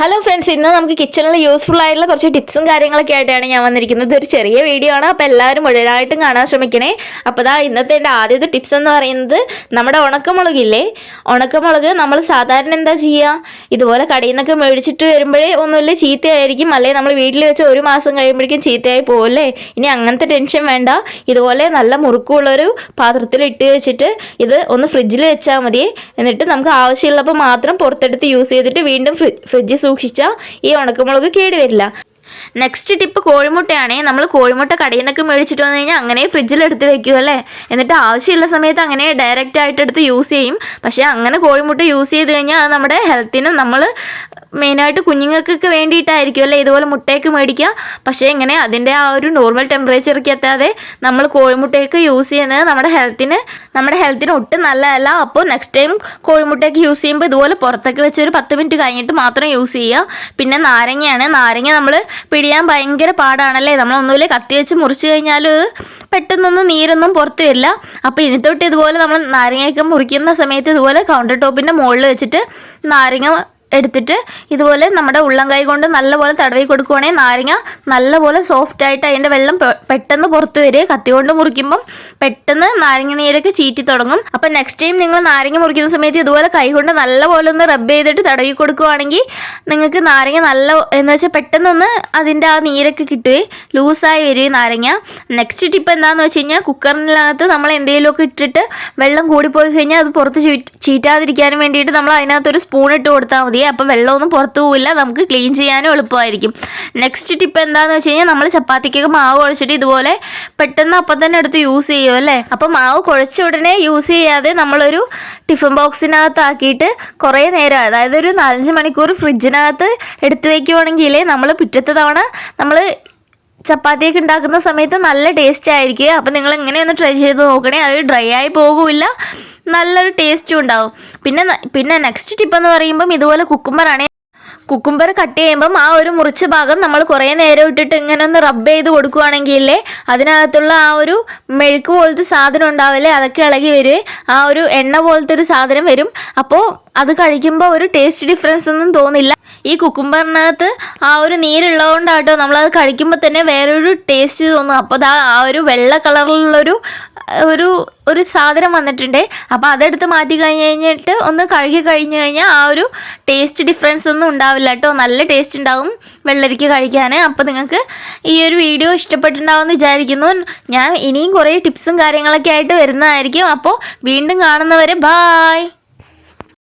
Hello friends ഇന്ന് നമുക്ക് കിച്ചണിൽ യൂസ്ഫുൾ ആയിട്ടുള്ള കുറച്ച് ടിപ്സും കാര്യങ്ങളൊക്കെ ആയിട്ടാണ് ഞാൻ വന്നിരിക്കുന്നത്. ഒരു ചെറിയ വീഡിയോ ആണ്. അപ്പോൾ എല്ലാവരും മുഴുവനായിട്ടും കാണാൻ ശ്രമിക്കണേ. അപ്പോൾ ദാ ഇന്നത്തെ എന്റെ ആദ്യത്തെ ടിപ്സ് എന്ന് പറയുന്നത് നമ്മുടെ ഉണക്കമുളകില്ലേ? ഉണക്കമുളക് നമ്മൾ സാധാരണ എന്താ ചെയ്യുക ഇതുപോലെ കടയിൽ നിന്നൊക്കെ മേടിച്ചിട്ട് വരുമ്പോഴേ ഒന്നുമില്ല ചീത്തയായിരിക്കും. അല്ലെങ്കിൽ നമ്മൾ വീട്ടിൽ വെച്ച് ഒരു മാസം കഴിയുമ്പോഴേക്കും ചീത്തയായി പോകല്ലേ ഇനി അങ്ങനത്തെ ടെൻഷൻ വേണ്ട. ഇതുപോലെ നല്ല മുറുക്കുള്ളൊരു പാത്രത്തിൽ ഇട്ട് വെച്ചിട്ട് ഇത് ഒന്ന് ഫ്രിഡ്ജിൽ വെച്ചാൽ മതി എന്നിട്ട് നമുക്ക് ആവശ്യമുള്ളപ്പോൾ മാത്രം പുറത്തെടുത്ത് യൂസ് ചെയ്തിട്ട് വീണ്ടും ഫ്രിഡ്ജിൽ സൂക്ഷിച്ചാൽ ഈ ഉണക്കമുളക് കേടുവരില്ല. Next tip കോഴിമുട്ടയാണേ. നമ്മൾ കോഴിമുട്ട കടയിൽ നിന്നൊക്കെ മേടിച്ചിട്ട് വന്നു കഴിഞ്ഞാൽ അങ്ങനെ ഫ്രിഡ്ജിൽ എടുത്ത് വെക്കും അല്ലേ? എന്നിട്ട് ആവശ്യമുള്ള സമയത്ത് അങ്ങനെ ഡയറക്റ്റ് ആയിട്ട് എടുത്ത് യൂസ് ചെയ്യും. പക്ഷേ അങ്ങനെ കോഴിമുട്ട യൂസ് ചെയ്ത് കഴിഞ്ഞാൽ അത് നമ്മുടെ ഹെൽത്തിനും നമ്മൾ മെയിനായിട്ട് കുഞ്ഞുങ്ങൾക്കൊക്കെ വേണ്ടിയിട്ടായിരിക്കും അല്ലേ? ഇതുപോലെ മുട്ടയൊക്കെ മേടിക്കുക. പക്ഷേ ഇങ്ങനെ അതിന്റെ ആ ഒരു നോർമൽ ടെമ്പറേച്ചറൊക്കെ എത്താതെ നമ്മൾ കോഴിമുട്ടയൊക്കെ യൂസ് ചെയ്യുന്നത് നമ്മുടെ ഹെൽത്തിന് നമ്മുടെ ഹെൽത്തിന് ഒട്ടും നല്ലതല്ല. അപ്പോൾ നെക്സ്റ്റ് ടൈം കോഴിമുട്ടയൊക്കെ യൂസ് ചെയ്യുമ്പോൾ ഇതുപോലെ പുറത്തൊക്കെ വെച്ച് ഒരു പത്ത് മിനിറ്റ് കഴിഞ്ഞിട്ട് മാത്രം യൂസ് ചെയ്യുക. പിന്നെ നാരങ്ങയാണ്. നാരങ്ങ നമ്മൾ പിടിയാൻ ഭയങ്കര പാടാണല്ലേ? നമ്മളൊന്നുമില്ല കത്തി വെച്ച് മുറിച്ച് കഴിഞ്ഞാൽ പെട്ടെന്നൊന്നും നീരൊന്നും പുറത്ത് വരില്ല. അപ്പോൾ ഇനി തൊട്ട് ഇതുപോലെ നമ്മൾ നാരങ്ങയൊക്കെ മുറിക്കുന്ന സമയത്ത് ഇതുപോലെ കൗണ്ടർ ടോപ്പിന്റെ മുകളിൽ വെച്ചിട്ട് നാരങ്ങ എടുത്തിട്ട് ഇതുപോലെ നമ്മുടെ ഉള്ളം കൈ കൊണ്ട് നല്ലപോലെ തടവി കൊടുക്കുവാണെങ്കിൽ നാരങ്ങ. നല്ലപോലെ സോഫ്റ്റ് ആയിട്ട് അതിന്റെ വെള്ളം പെട്ടെന്ന് പുറത്ത് വരിക. കത്തി കൊണ്ട് മുറിക്കുമ്പം പെട്ടെന്ന് നാരങ്ങ നീരൊക്കെ ചീറ്റി തുടങ്ങും. അപ്പം നെക്സ്റ്റ് ടൈം നിങ്ങൾ നാരങ്ങ മുറിക്കുന്ന സമയത്ത് ഇതുപോലെ കൈ കൊണ്ട് നല്ലപോലെ ഒന്ന് റബ്ബ് ചെയ്തിട്ട് തടവി കൊടുക്കുവാണെങ്കിൽ നിങ്ങൾക്ക് നാരങ്ങ നല്ല എന്ന് വെച്ചാൽ പെട്ടെന്നൊന്ന് അതിന്റെ ആ നീരൊക്കെ കിട്ടുകയും ലൂസായി വരികയും നാരങ്ങ. നെക്സ്റ്റ് ടിപ്പ് എന്താണെന്ന് വെച്ച് കഴിഞ്ഞാൽ കുക്കറിനകത്ത് നമ്മൾ എന്തെങ്കിലുമൊക്കെ ഇട്ടിട്ട് വെള്ളം കൂടിപ്പോയി കഴിഞ്ഞാൽ അത് പുറത്ത് ചീറ്റാതിരിക്കാനും വേണ്ടിയിട്ട് നമ്മൾ അതിനകത്തൊരു സ്പൂൺ ഇട്ട് കൊടുത്താൽ മതി. അപ്പോൾ വെള്ളമൊന്നും പുറത്തു പോവില്ല. നമുക്ക് ക്ലീൻ ചെയ്യാനും എളുപ്പമായിരിക്കും. നെക്സ്റ്റ് ടിപ്പ് എന്താണെന്ന് വെച്ച് കഴിഞ്ഞാൽ നമ്മൾ ചപ്പാത്തിക്കൊക്കെ മാവ് കുഴച്ചിട്ട് ഇതുപോലെ പെട്ടെന്ന് അപ്പം തന്നെ എടുത്ത് യൂസ് ചെയ്യും അല്ലേ? അപ്പോൾ മാവ് കുഴച്ച ഉടനെ യൂസ് ചെയ്യാതെ നമ്മളൊരു ടിഫിൻ ബോക്സിനകത്താക്കിയിട്ട് കുറേ നേരം അതായത് ഒരു നാലഞ്ച് മണിക്കൂർ ഫ്രിഡ്ജിനകത്ത് എടുത്തു വയ്ക്കുവാണെങ്കിൽ നമ്മൾ പിറ്റത്തെ തവണ നമ്മൾ ചപ്പാത്തിയൊക്കെ ഉണ്ടാക്കുന്ന സമയത്ത് നല്ല ടേസ്റ്റ് ആയിരിക്കും അപ്പം നിങ്ങൾ ഇങ്ങനെയൊന്ന് ട്രൈ ചെയ്ത് നോക്കണേ. അത് ഡ്രൈ ആയി പോകില്ല. നല്ലൊരു ടേസ്റ്റും ഉണ്ടാവും. പിന്നെ പിന്നെ നെക്സ്റ്റ് ടിപ്പ് എന്ന് പറയുമ്പം ഇതുപോലെ കുക്കുംബറാണ് കുക്കുംബർ കട്ട് ചെയ്യുമ്പം ആ ഒരു മുറിച്ച ഭാഗം നമ്മൾ കുറേ നേരം ഇട്ടിട്ട് ഇങ്ങനെ ഒന്ന് റബ്ബ് ചെയ്ത് കൊടുക്കുകയാണെങ്കിൽ അതിനകത്തുള്ള ആ ഒരു മെഴുക്ക് പോലത്തെ സാധനം ഉണ്ടാവില്ലേ അതൊക്കെ ഇളകി വരും ആ ഒരു എണ്ണ പോലത്തെ ഒരു സാധനം വരും. അപ്പോൾ അത് കഴിക്കുമ്പോൾ ഒരു ടേസ്റ്റ് ഡിഫറൻസ് ഒന്നും തോന്നില്ല. ഈ കുക്കുംബറിനകത്ത് ആ ഒരു നീരുള്ളതുകൊണ്ടാട്ടോ നമ്മളത് കഴിക്കുമ്പോൾ തന്നെ വേറൊരു ടേസ്റ്റ് തോന്നും. അപ്പോൾ അത് ആ ഒരു വെള്ള കളറിലുള്ളൊരു ഒരു ഒരു സാധനം വന്നിട്ടുണ്ട്. അപ്പോൾ അതെടുത്ത് മാറ്റി കഴിഞ്ഞ് കഴിഞ്ഞിട്ട് ഒന്ന് കഴുകി കഴിഞ്ഞ് കഴിഞ്ഞാൽ ആ ഒരു ടേസ്റ്റ് ഡിഫറൻസ് ഒന്നും ഉണ്ടാവില്ല കേട്ടോ നല്ല ടേസ്റ്റ് ഉണ്ടാവും വെള്ളരിക്ക കഴിക്കാൻ അപ്പോൾ നിങ്ങൾക്ക് ഈ ഒരു വീഡിയോ ഇഷ്ടപ്പെട്ടിട്ടുണ്ടാവുമെന്ന് വിചാരിക്കുന്നു. ഞാൻ ഇനിയും കുറേ ടിപ്സും കാര്യങ്ങളൊക്കെ ആയിട്ട് വരുന്നതായിരിക്കും. അപ്പോൾ വീണ്ടും കാണുന്നവരെ ബായ്